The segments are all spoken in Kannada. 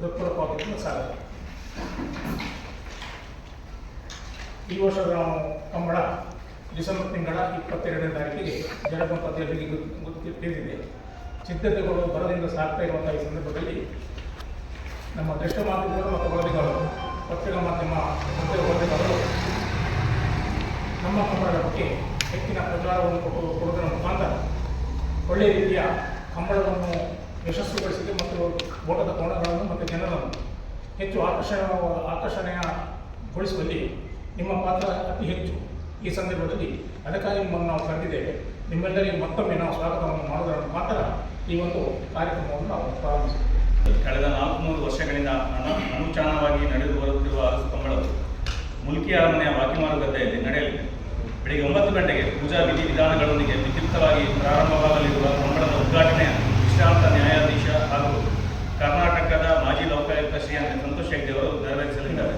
ಹೃತ್ಪೂರ್ವಕವಾಗಿ ಸ್ವಾಗತ ಈ ವರ್ಷದ ನಾವು ಕಂಬಳ ಡಿಸೆಂಬರ್ ತಿಂಗಳ ಇಪ್ಪತ್ತೆರಡನೇ ತಾರೀಕಿಗೆ ಗೊತ್ತು ತಿಳಿದಿದೆ. ಸಿದ್ಧತೆಗಳು ಬರದಿಂದ ಸಾಗ್ತಾ ಇರುವಂತಹ ಈ ಸಂದರ್ಭದಲ್ಲಿ ನಮ್ಮ ದೃಷ್ಟ ಮಾಧ್ಯಮಗಳು ಮತ್ತು ವರದಿಗಾರರು, ಪತ್ರಿಕಾ ಮಾಧ್ಯಮ ವರದಿಗಾರರು ನಮ್ಮ ಕಂಬಳದ ಬಗ್ಗೆ ಹೆಚ್ಚಿನ ಪ್ರಚಾರವನ್ನು ಕೊಟ್ಟು ಕೊಡುವುದರ ಮುಖಾಂತರ ಒಳ್ಳೆಯ ರೀತಿಯ ಕಂಬಳವನ್ನು ಯಶಸ್ವಿಗೊಳಿಸಿದೆ ಮತ್ತು ಓಟದ ಕೋಣಗಳನ್ನು ಮತ್ತು ಜನರನ್ನು ಹೆಚ್ಚು ಆಕರ್ಷಣ ಆಕರ್ಷಣೆಯಗೊಳಿಸುವಲ್ಲಿ ನಿಮ್ಮ ಪಾತ್ರ ಅತಿ ಹೆಚ್ಚು. ಈ ಸಂದರ್ಭದಲ್ಲಿ ಅದಕ್ಕಾಗಿ ನಿಮ್ಮನ್ನು ನಾವು ಕರೆದಿದ್ದೇವೆ. ನಿಮ್ಮೆಲ್ಲರಿಗೆ ಮತ್ತೊಮ್ಮೆ ನಾವು ಸ್ವಾಗತವನ್ನು ಮಾಡುವುದರ ಮಾತ್ರ ಈ ಒಂದು ಕಾರ್ಯಕ್ರಮವನ್ನು ನಾವು ಪ್ರಾರಂಭಿಸಿದ್ದೇವೆ ಕಳೆದ ನಾಲ್ಕುನೂರು ವರ್ಷಗಳಿಂದ ಅನ- ಅನುಚಾನವಾಗಿ ನಡೆದು ಬರುತ್ತಿರುವ ಕಂಬಳವು ಮುಲ್ಕಿ ಅರಮನೆಯ ಬಾಕಿ ಗದ್ದೆಯಲ್ಲಿ ನಡೆಯಲಿದೆ. ಬೆಳಿಗ್ಗೆ ಒಂಬತ್ತು ಗಂಟೆಗೆ ಪೂಜಾ ವಿಧಿ ವಿಧಾನಗಳೊಂದಿಗೆ ವಿದ್ಯುಕ್ತವಾಗಿ ಪ್ರಾರಂಭವಾಗಲಿರುವ ಕಂಬಳದ ಉದ್ಘಾಟನೆಯ ವಿಶ್ರಾಂತ ನ್ಯಾಯಾಧೀಶ ಹಾಗೂ ಕರ್ನಾಟಕದ ಮಾಜಿ ಲೋಕಾಯುಕ್ತ ಶ್ರೀ ಸಂತೋಷ್ ಹೆಗ್ಡೆ ಅವರು ನೆರವೇರಿಸಲಿದ್ದಾರೆ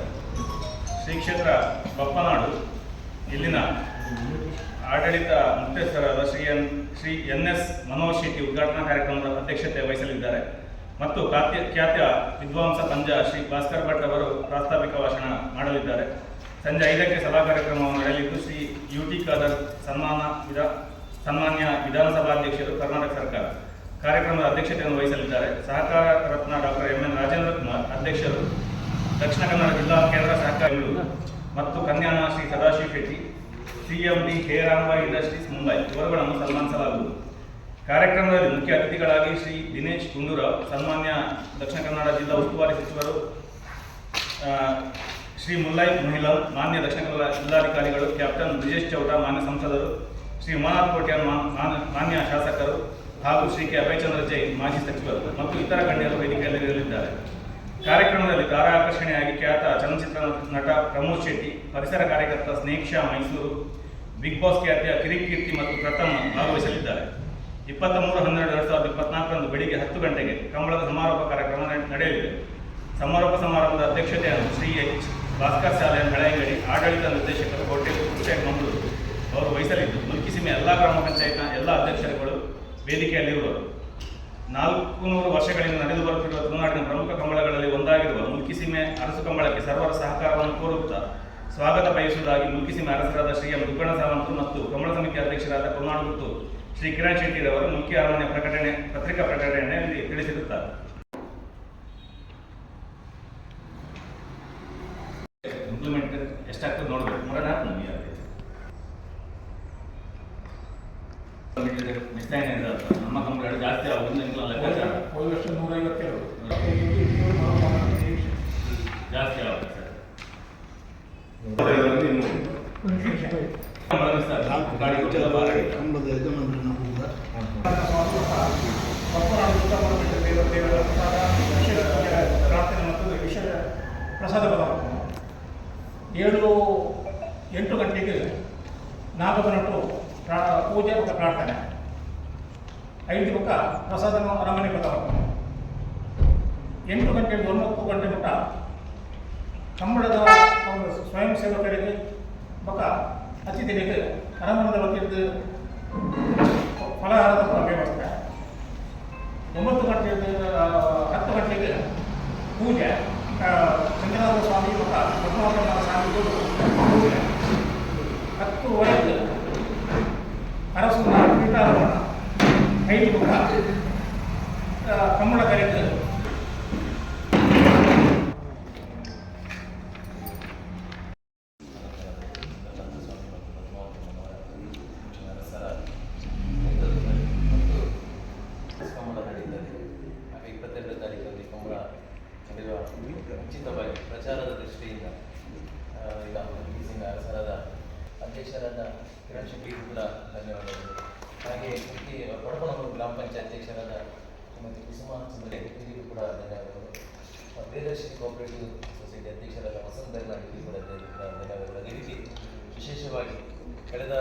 ಶ್ರೀ ಕ್ಷೇತ್ರ ಬಪ್ಪನಾಡು, ಇಲ್ಲಿನ ಆಡಳಿತ ಮುಖ್ಯಸ್ಥರಾದ Shri N. Shri N. S. Manohar Shetty ಉದ್ಘಾಟನಾ ಕಾರ್ಯಕ್ರಮದ ಅಧ್ಯಕ್ಷತೆ ವಹಿಸಲಿದ್ದಾರೆ. ಮತ್ತು ಖ್ಯಾತ್ಯ ಖ್ಯಾತ ವಿದ್ವಾಂಸ ಪಂಜ ಶ್ರೀ ಭಾಸ್ಕರ್ ಭಟ್ ಅವರು ಪ್ರಾಸ್ತಾವಿಕ ಭಾಷಣ ಮಾಡಲಿದ್ದಾರೆ. ಸಂಜೆ ಐದಕ್ಕೆ ಸಭಾ ಕಾರ್ಯಕ್ರಮವನ್ನು ನಡೆಯಲಿದ್ದು, ಶ್ರೀ ಯು ಟಿ ಖಾದರ್ ಸನ್ಮಾನ ವಿಧ, ಸನ್ಮಾನ್ಯ ವಿಧಾನಸಭಾಧ್ಯಕ್ಷರು ಕರ್ನಾಟಕ ಸರ್ಕಾರ. ಕಾರ್ಯಕ್ರಮದ ಅಧ್ಯಕ್ಷತೆಯನ್ನು ವಹಿಸಲಿದ್ದಾರೆ. Sahakara Ratna doctor M N Rajendra Kumar ಅಧ್ಯಕ್ಷರು, ದಕ್ಷಿಣ ಕನ್ನಡ ಜಿಲ್ಲಾ ಕೇಂದ್ರ ಸಹಕಾರ ಬೆಂಗಳೂರು ಮತ್ತು ಕನ್ಯಾನ ಶ್ರೀ ಸದಾಶಿವ ಶೆಟ್ಟಿ ಕೆ ರಾಮಾಯ್ ಇಂಡಸ್ಟ್ರೀಸ್ ಮುಂಬೈ ಇವರುಗಳನ್ನು ಸನ್ಮಾನಿಸಲಾಗುವುದು. ಕಾರ್ಯಕ್ರಮದಲ್ಲಿ ಮುಖ್ಯ ಅತಿಥಿಗಳಾಗಿ ಶ್ರೀ ದಿನೇಶ್ ಗುಂಡೂರಾವ್, ಸನ್ಮಾನ್ಯ ದಕ್ಷಿಣ ಕನ್ನಡ ಜಿಲ್ಲಾ ಉಸ್ತುವಾರಿ ಸಚಿವರು ಶ್ರೀ ಮುಲ್ಲೈ ಮಹಿಳಾ ಮಾನ್ಯ ದಕ್ಷಿಣ ಕನ್ನಡ ಜಿಲ್ಲಾಧಿಕಾರಿಗಳು, ಕ್ಯಾಪ್ಟನ್ ಬ್ರಿಜೇಶ್ ಚೌಟ, ಮಾನ್ಯ ಸಂಸದರು ಶ್ರೀ ಉಮಾನಾಥ್ ಕೋಟ್ಯಾನ್ ಮಾ- ಮಾನ್ಯ- ಶಾಸಕರು ಹಾಗೂ ಶ್ರೀ ಕೆ. ಅಭಯಚಂದ್ರ ಜೈನ್ ಮಾಜಿ ಸಚಿವರು ಮತ್ತು ಇತರ ಗಣ್ಯರು ವೇದಿಕೆಯಲ್ಲಿ ಇರಲಿದ್ದಾರೆ ಕಾರ್ಯಕ್ರಮದಲ್ಲಿ ಆಕರ್ಷಣೆಯಾಗಿ ಖ್ಯಾತ ಚಲನಚಿತ್ರ ನಟ ಪ್ರಮೋದ್ ಶೆಟ್ಟಿ, ಪರಿಸರ ಕಾರ್ಯಕರ್ತ ಸ್ನೇಕ್ಷಾ ಮೈಸೂರು, ಬಿಗ್ ಬಾಸ್ ಖ್ಯಾತಿಯ ಕಿರಿಕೀರ್ತಿ ಮತ್ತು ಪ್ರಥಮ್ ಭಾಗವಹಿಸಲಿದ್ದಾರೆ. ಇಪ್ಪತ್ತ ಮೂರು ಹನ್ನೆರಡು ಎರಡು ಸಾವಿರದ ಇಪ್ಪತ್ನಾಲ್ಕರಂದು ಬೆಳಿಗ್ಗೆ ಹತ್ತು ಗಂಟೆಗೆ ಕಂಬಳದ ಸಮಾರೋಪ ಕಾರ್ಯಕ್ರಮ ನಡೆ- ನಡೆಯಲಿದೆ. ಸಮಾರೋಪ ಸಮಾರಂಭದ ಅಧ್ಯಕ್ಷತೆಯನ್ನು ಶ್ರೀ ಎಚ್. ಭಾಸ್ಕರ್ ಶಾಲೆಯ ಬೆಳೆಯಂಗಡಿ ಆಡಳಿತ ನಿರ್ದೇಶಕರು ಹೋಟೆಲ್ ಕುರ್ಚೆಟ್ ಮಂಗಳೂರು ಅವರು ವಹಿಸಲಿದ್ದು ಮುಲ್ಕಿಸಿಮೆ ಎಲ್ಲ ಗ್ರಾಮ ಪಂಚಾಯತ್ನ ಎಲ್ಲ ಅಧ್ಯಕ್ಷರುಗಳು ವೇದಿಕೆಯಲ್ಲಿರುವರು ನಾಲ್ಕು ನೂರು ವರ್ಷಗಳಿಂದ ನಡೆದು ಬರುತ್ತಿರುವ ತುಳುನಾಡಿನ ಪ್ರಮುಖ ಕಂಬಳಗಳಲ್ಲಿ ಒಂದಾಗಿರುವ ಮುಲ್ಕಿಸೀಮೆ ಅರಸು ಕಂಬಳಕ್ಕೆ ಸರ್ವರ ಸಹಕಾರವನ್ನು ಕೋರುತ್ತಾ ಸ್ವಾಗತ ಬಯಸುವುದಾಗಿ ಮುಲ್ಕಿಸೀಮೆ ಅರಸರಾದ ಶ್ರೀ ಎಂ ದುಗ್ಗಣ ಮತ್ತು ಕಂಬಳ ಸಮಿತಿ ಅಧ್ಯಕ್ಷರಾದ ಕರುನಾಡು ಮತ್ತು ಶ್ರೀ ಕಿರಣ್ ಶೆಟ್ಟಿರವರು ಮುಖ್ಯ ಅರಮನೆ ಪ್ರಕಟಣೆ, ಪತ್ರಿಕಾ ಪ್ರಕಟಣೆಯಲ್ಲಿ ತಿಳಿಸಿರುತ್ತಾರೆ. ಇಂಪ್ಲಿಮೆಂಟ್ ಎಷ್ಟಾಗ್ತದೆ ನೋಡಬೇಕು. ನೋಡೋಣ ನಮ್ಮ ಕಂಪನಿ ಜಾಸ್ತಿ ಆಗೋದ್ರಿಂದ ನಿಮ್ಗೆ ಲೆಕ್ಕಾಚಾರ ಒಂದು ವರ್ಷ ನೂರೈವತ್ತೆರಡು ಜಾಸ್ತಿ ಆಗುತ್ತೆ ಪ್ರಸಾದ ಏಳು, ಎಂಟು ಗಂಟೆಗೆ ನಾಗಬನಟ್ಟು ಪೂಜೆ ಮತ್ತು ಪ್ರಾರ್ಥನೆ. ಐದು ಮುಖ ಪ್ರಸಾದ ಅರಮನೆ ಪದಾರ್ಥ ಎಂಟು ಗಂಟೆ ಒಂಬತ್ತು ಗಂಟೆ ಮುಟ ಕಂಬಳದ ಒಂದು ಸ್ವಯಂ ಸೇವಕರಿಗೆ ಬಕ ಅತಿಥಿಗಳಿಗೆ ಅರಮನದ ವತಿಯಿಂದ ಫಲಹಾರದ ವ್ಯವಸ್ಥೆ. ಒಂಬತ್ತು ಗಂಟೆ ಹತ್ತು ಗಂಟೆಗೆ ಪೂಜೆ. ಚಂದ್ರನಾಥ ಸ್ವಾಮಿ ಮತ್ತು ಪದ್ಮಾವತ ಸ್ವಾಮಿಗಳು ಪೂಜೆ. ಹತ್ತುವರೆಗೆ ಅರಸನ ಪೀಠಾರೋಹಣ ಐದು ಮುಖ ಆ, ಕಂಬಳ ಕರೆದು ಕಂಬಳ ನಡೀತದೆ ಹಾಗೆ ಇಪ್ಪತ್ತೆರಡು ತಾರೀಕಲ್ಲಿ ಕಂಬಳ ನಡೆಯುವ ಉಚಿತವಾಗಿ ಪ್ರಚಾರದ ದೃಷ್ಟಿಯಿಂದ ಈಗ ಅಧ್ಯಕ್ಷರಾದ ಕಿರಣ್ ಶೆಟ್ಟಿ ಕೂಡ ಧನ್ಯವಾದಗಳು. ಹಾಗೆ ಮುಖ್ಯ ಕೊಡಪನೂರು ಗ್ರಾಮ ಪಂಚಾಯತ್ ಅಧ್ಯಕ್ಷರಾದ ಶ್ರೀಮತಿ ಕುಸುಮಾ ಸುಂದರಿ ಕೂಡ ಧನ್ಯವಾದಗಳು. ಪ್ರಿಯದರ್ಶಿನಿ ಕೋಆಪರೇಟಿವ್ ಸೊಸೈಟಿ ಅಧ್ಯಕ್ಷರಾದ ವಸಂತ ಕೂಡ ಧನ್ಯವಾದಗಳು. ಅದೇ ರೀತಿ ವಿಶೇಷವಾಗಿ ಕಳೆದ